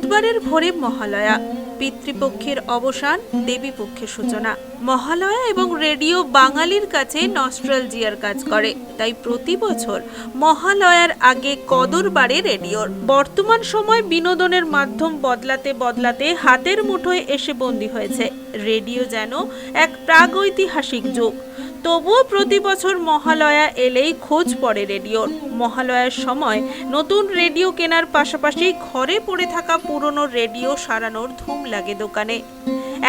রবিবারের ভোরে মহালয়া, পিতৃপক্ষের অবসান, দেবীপক্ষের সূচনা। মহালয়া এবং রেডিও বাঙালির কাছে নস্ট্রালজিয়ার কাজ করে, তাই প্রতি বছর মহালয়ার আগে কদর বাড়ে রেডিওর। বর্তমান সময় বিনোদনের মাধ্যম বদলাতে বদলাতে হাতের মুঠোয় এসে বন্দী হয়েছে। রেডিও যেন এক প্রাগৈতিহাসিক যুগ। তবুও প্রতি বছর মহালয়া এলেই খোঁজ পড়ে রেডিওর। মহালয়ার সময় নতুন রেডিও কেনার পাশাপাশি ঘরে পড়ে থাকা পুরনো রেডিও সারানোর ধুম লাগে দোকানে।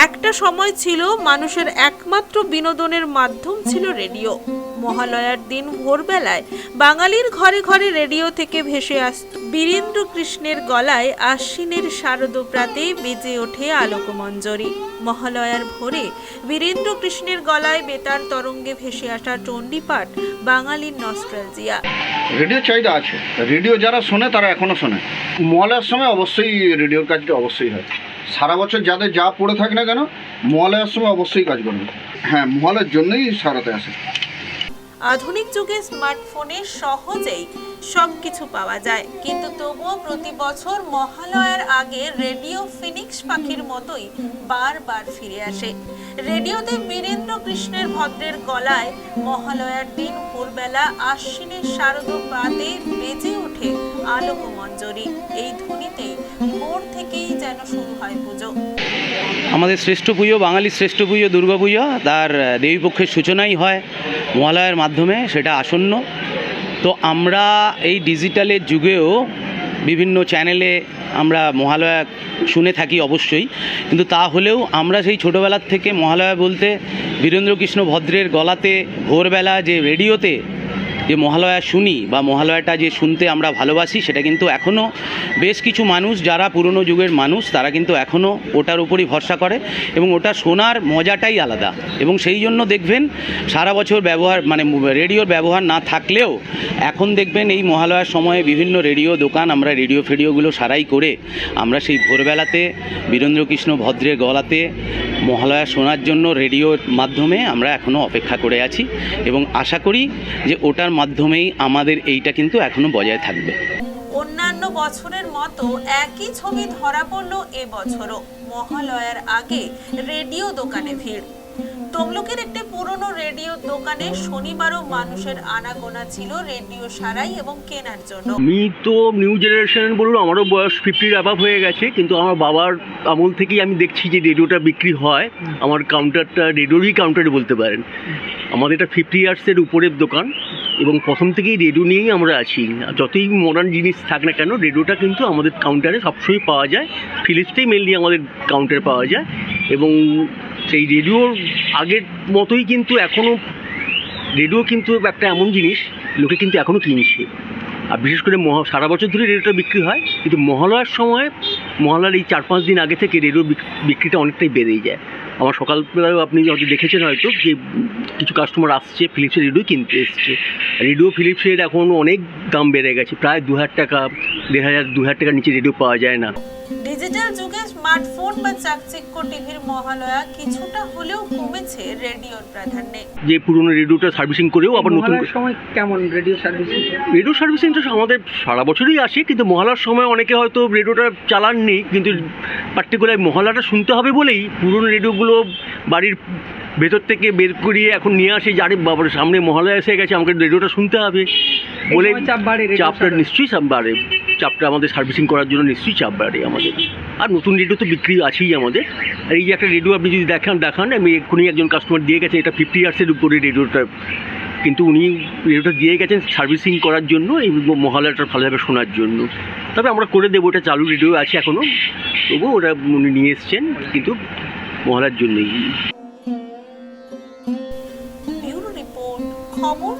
একটা সময় ছিল মানুষের একমাত্র বিনোদনের মাধ্যম ছিল রেডিও। মহালয়ার দিন ভোরবেলায় বাঙালির ঘরে ঘরে রেডিও থেকে ভেসে আসত বীরেন্দ্র কৃষ্ণের গলায় আশ্বিনের শারদ প্রাতে বেজে ওঠে আলোকমঞ্জরি। মহালয়ার ভোরে বীরেন্দ্র কৃষ্ণের গলায় বেতার তরঙ্গে ভেসে আসা চণ্ডীপাঠ বাঙালির নস্ট্রালজিয়া রেডিও চাহিদা আছে। রেডিও যারা শোনে, তারা এখনও শোনে। মহালয়ার সময় অবশ্যই রেডিওর কাজটা অবশ্যই হয়। সারা বছর যাদের যা পড়ে থাকে না কেন, মহালয়ার সময় অবশ্যই কাজ করবে। হ্যাঁ মহালয়ার জন্যই সারাতে আসে। আধুনিক যুগে স্মার্টফোনে সহজেই সব কিছু পাওয়া যায়। কিন্তু তবুও প্রতি বছর মহালয়ার আগে রেডিও ফিনিক্স পাখির মতোই বারবার ফিরে আসে। রেডিওতে বীরেন্দ্র কৃষ্ণের ভদ্রের গলায় মহালয়ার দিন ভোরবেলা আশ্বিনের শারদ পাতে বেজে ওঠে আলোকমঞ্জরি এই ধ্বনিতেই ভোর থেকেই যেন শুরু হয় পুজো। আমাদের শ্রেষ্ঠ পুজো, বাঙালির শ্রেষ্ঠ পুজো, দুর্গা পুজো, তার দেবীপক্ষের সূচনাই হয় মহালয়ার মাধ্যমে, সেটা আসন্ন। তো আমরা এই ডিজিটালের যুগেও বিভিন্ন চ্যানেলে আমরা মহালয়া শুনে থাকি অবশ্যই। কিন্তু তা হলেও আমরা সেই ছোটোবেলার থেকে মহালয়া বলতে বীরেন্দ্রকৃষ্ণ ভদ্রের গলাতে ভোরবেলা যে রেডিওতে যে মহালয়া শুনি বা মহালয়াটা যে শুনতে আমরা ভালোবাসি, সেটা কিন্তু এখনও বেশ কিছু মানুষ, যারা পুরনো যুগের মানুষ, তারা কিন্তু এখনও ওটার উপরই ভরসা করে এবং ওটা শোনার মজাটাই আলাদা। এবং সেই জন্য দেখবেন, সারা বছর ব্যবহার মানে রেডিওর ব্যবহার না থাকলেও এখন দেখবেন এই মহালয়ার সময়ে বিভিন্ন রেডিও দোকান আমরা রেডিও ফেডিওগুলো সারাই করে আমরা সেই ভোরবেলাতে বীরেন্দ্রকৃষ্ণ ভদ্রের গলাতে মহালয়া শোনার জন্য রেডিওর মাধ্যমে আমরা এখনও অপেক্ষা করে আছি এবং আশা করি যে ওটার মাধ্যমেই আমাদের এইটা কিন্তু এখনও বজায় থাকবে। অন্যান্য বছরের মতো একই ছবি ধরা পড়ল এবছরও মহালয়ার আগে রেডিও দোকানে ভিড়। তমলুকের একটি পুরনো রেডিও দোকানে শনিবারও মানুষের আনাগোনা ছিল রেডিও সারাই এবং কেনার জন্য। আমি তো নিউ জেনারেশন বলব আমারও বয়স ফিফটির অ্যাভাব হয়ে গেছে, কিন্তু আমার বাবার আমল থেকেই আমি দেখছি যে রেডিওটা বিক্রি হয়। আমার কাউন্টারটা রেডিওরই কাউন্টারে বলতে পারেন। আমাদের এটা ফিফটি ইয়ার্সের উপরের দোকান এবং প্রথম থেকেই রেডিও নিয়েই আমরা আছি। যতই মডার্ন জিনিস থাক না কেন, রেডিওটা কিন্তু আমাদের কাউন্টারে সবসময় পাওয়া যায়। ফিলিপসটাই মেনলি আমাদের কাউন্টারে পাওয়া যায় এবং সেই রেডিওর আগের মতোই কিন্তু এখনও রেডিও কিন্তু একটা এমন জিনিস, লোকে কিন্তু এখনও কিনছে। আর বিশেষ করে মহা সারা বছর ধরে রেডিওটা বিক্রি হয়, কিন্তু মহালয়ার সময় মহালয়ার এই চার পাঁচ দিন আগে থেকে রেডিও বিক্রিটা অনেকটাই বেড়েই যায়। আমার সকালবেলায় আপনি হয়তো দেখেছেন হয়তো যে কিছু কাস্টমার আসছে ফিলিপসের রেডিও কিনতে এসছে। রেডিও ফিলিপসের এখন অনেক দাম বেড়ে গেছে, প্রায় দু হাজার টাকা, দেড় হাজার দু হাজার টাকার নিচে রেডিও পাওয়া যায় না। ডিজিটাল যুগে স্মার্টফোন বা চাকচিক্য টিভির মহালয়া কিছুটা হলেও কমেছে রেডিওর প্রাধান্যে। যে পুরনো রেডিওটা সার্ভিসিং করেও আবার নতুন সময় কেমন রেডিও সার্ভিসিং? রেডিও সার্ভিসিংটা আমাদের সারা বছরই আসে কিন্তু মহালয়ার সময় অনেকে হয়তো রেডিওটা চালাননি কিন্তু পার্টিকুলার মহালয়াটা শুনতে হবে বলেই পুরনো রেডিওগুলো বাড়ির ভেতর থেকে বের করিয়ে এখন নিয়ে আসে যারে বাবার সামনে মহালয়া এসে গেছে আমাকে রেডিওটা শুনতে হবে বলে চাপ বাড়ে চাপটা নিশ্চয়ই চাপ বাড়ে চাপটা আমাদের সার্ভিসিং করার জন্য নিশ্চয়ই চাপ বাড়ে আমাদের। আর নতুন রেডিও তো বিক্রি আছেই আমাদের। আর এই যে একটা রেডিও আপনি যদি দেখান দেখান, আমি এক্ষুনি একজন কাস্টমার দিয়ে গেছে এটা ফিফটি ইয়ার্সের উপরে রেডিওটা। কিন্তু উনি রেডিওটা দিয়ে গেছেন সার্ভিসিং করার জন্য এই মহালয়াটা ভালোভাবে শোনার জন্য। তবে আমরা করে দেবো ওটা চালু রেডিও আছে এখনও তবুও ওটা উনি নিয়ে এসছেন, কিন্তু মহালয়ার জন্যই। খবর